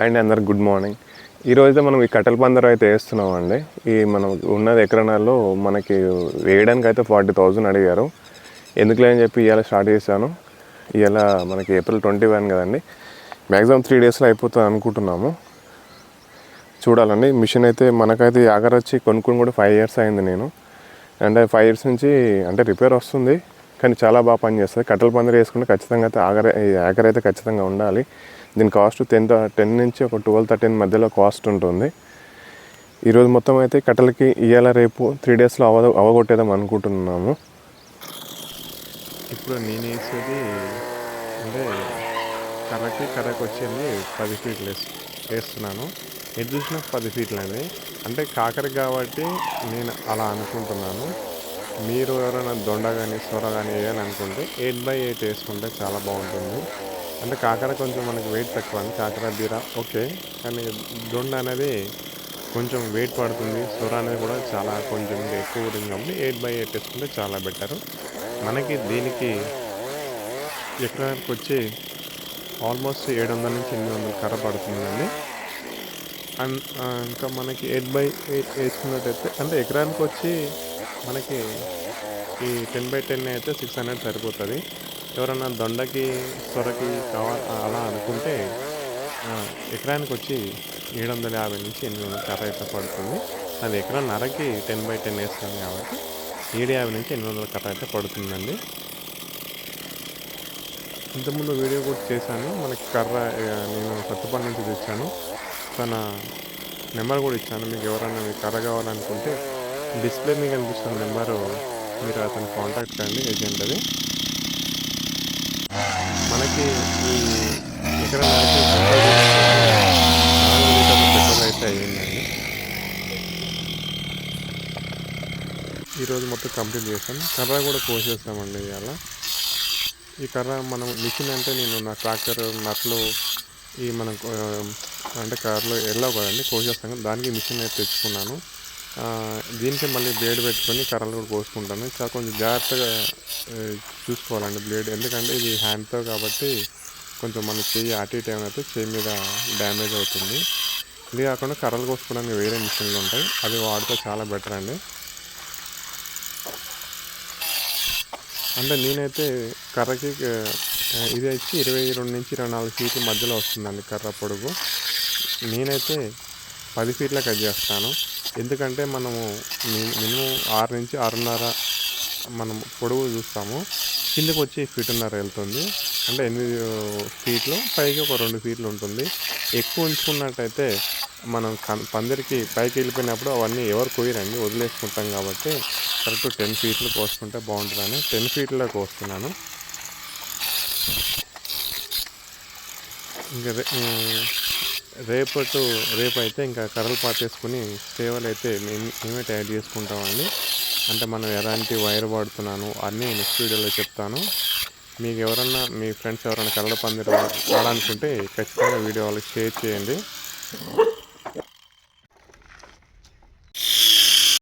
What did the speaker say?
And అందరికి good morning. ఈరోజు అయితే మనం ఈ కట్టెల పందరం అయితే వేస్తున్నాం అండి ఈ మనం ఉన్నది ఎకరణాల్లో మనకి వేయడానికి అయితే ఫార్టీ థౌజండ్ అడిగారు. ఎందుకులే అని చెప్పి ఇవాళ స్టార్ట్ చేశాను. ఇవాళ మనకి ఏప్రిల్ ట్వంటీ వన్ కదండి. మ్యాక్సిమం త్రీ డేస్లో అయిపోతుంది అనుకుంటున్నాము. చూడాలండి మిషన్ అయితే మనకైతే ఈ వచ్చి కొనుక్కొని కూడా ఫైవ్ ఇయర్స్ అయింది నేను. అంటే ఫైవ్ ఇయర్స్ నుంచి అంటే రిపేర్ వస్తుంది. కానీ చాలా బాగా పనిచేస్తుంది. కట్టెల పందిరి వేసుకుంటే ఖచ్చితంగా అయితే ఆగర్ ఈ అయితే ఖచ్చితంగా ఉండాలి. దీని కాస్ట్ టెన్ టెన్ నుంచి ఒక ట్వెల్వ్ థర్టీన్ మధ్యలో కాస్ట్ ఉంటుంది. ఈరోజు మొత్తం అయితే కట్టెలకి ఇవాళ రేపు త్రీ డేస్లో అవ అవగొట్టేద్దాం అనుకుంటున్నాము. ఇప్పుడు నేను వేసేది అంటే కర్రకి కర్రకి వచ్చింది పది ఫీట్లు వేస్తున్నాను. ఎటు చూసినా పది ఫీట్లు అండి. అంటే కాకర కాబట్టి నేను అలా అనుకుంటున్నాను. మీరు ఎవరైనా దొండ కానీ సొర కానీ వేయాలనుకుంటే ఎయిట్ బై ఎయిట్ వేసుకుంటే చాలా బాగుంటుంది. అంటే కాకర కొంచెం మనకి వెయిట్ తక్కువ అండి కాకర బీర ఓకే. కానీ దొండ అనేది కొంచెం వెయిట్ పడుతుంది. సొర అనేది కూడా చాలా కొంచెం ఎక్కువ ఉంటుంది కాబట్టి ఎయిట్ బై ఎయిట్ వేసుకుంటే చాలా బెటర్ మనకి దీనికి ఎకరానికి వచ్చి ఆల్మోస్ట్ ఏడు వందల నుంచి ఎనిమిది వందల కర్ర పడుతుందండి. అండ్ ఇంకా మనకి ఎయిట్ బై ఎయిట్ వేసుకున్నట్టయితే అంటే ఎకరానికి వచ్చి మనకి ఈ టెన్ బై టెన్ అయితే సిక్స్ హండ్రెడ్ సరిపోతుంది. ఎవరైనా దొండకి సొరకి కావాలి అలా అనుకుంటే ఎకరానికి వచ్చి ఏడు వందల యాభై నుంచి ఎనిమిది వందల కర్ర అయితే పడుతుంది. అది ఎకరాన్నరకి టెన్ బై టెన్ వేస్తుంది కాబట్టి ఏడు యాభై నుంచి ఎనిమిది వందల కర్ర అయితే పడుతుందండి. ఇంతకుముందు వీడియో కూడా చేశాను. మనకి కర్ర నేను సత్తుపల్లి నుంచి తెచ్చాను. తన నెంబర్ కూడా ఇచ్చాను. మీకు ఎవరైనా మీకు కర్ర కావాలనుకుంటే డిస్ప్లే మీకు కనిపిస్తున్న నెంబరు మీరు అతను కాంటాక్ట్ కండి ఏజెంట్ అది. మనకి ఈ ఎకర పెట్రోల్ అయితే అయ్యిందండి ఈరోజు మొత్తం కంప్లీట్ చేశాను కర్ర కూడా కోసేస్తామండి ఇవాళ. ఈ కర్ర మనం మిషన్ అంటే నేను నా ట్రాక్టర్ నట్లు ఈ మనం అంటే కర్రలో వెళ్ళావు కదండి కోసేస్తాం. దానికి మిషన్ అయితే తెచ్చుకున్నాను. దీనికి మళ్ళీ బ్లేడ్ పెట్టుకొని కర్రలు కూడా కోసుకుంటాను. చాలా కొంచెం జాగ్రత్తగా చూసుకోవాలండి బ్లేడ్. ఎందుకంటే ఇది హ్యాండ్తో కాబట్టి కొంచెం మన చెయ్యి అటు ఇటు ఏమైతే చెయ్యి మీద డ్యామేజ్ అవుతుంది. ఇది కాకుండా కర్రలు కోసుకోవడానికి వేరే మిషన్లు ఉంటాయి. అది వాడితే చాలా బెటర్ అండి. అంటే నేనైతే కర్రకి ఇది వచ్చి ఇరవై రెండు నుంచి ఇరవై నాలుగు ఫీట్ల మధ్యలో వస్తుందండి కర్ర పొడుగు. నేనైతే పది ఫీట్ల కట్ చేస్తాను. ఎందుకంటే మనము మినిమం ఆరు నుంచి ఆరున్నర మనం పొడవు చూస్తాము. కిందకు వచ్చి ఫీటున్నర వెళ్తుంది. అంటే ఎనిమిది ఫీట్లు పైకి ఒక రెండు ఫీట్లు ఉంటుంది. ఎక్కువ ఉంచుకున్నట్టయితే మనం కన్- పందిరికి పైకి వెళ్ళిపోయినప్పుడు అవన్నీ ఎవరు కోయరండి వదిలేసుకుంటాం కాబట్టి కరెక్ట్ టెన్ ఫీట్లు కోసుకుంటే బాగుంటుందని టెన్ ఫీట్లో కోస్తున్నాను. ఇంకా రేపటి రేపు అయితే ఇంకా కర్రలు పాతేసుకుని సేవలు అయితే మేము మేమే తయారు చేసుకుంటామండి. అంటే మనం ఎలాంటి వైర్ వాడుతున్నాను అన్నీ నెక్స్ట్ వీడియోలో చెప్తాను. మీకు ఎవరన్నా మీ ఫ్రెండ్స్ ఎవరైనా కర్రల పందిరి వాడాలనుకుంటే ఖచ్చితంగా వీడియో వాళ్ళకి షేర్ చేయండి.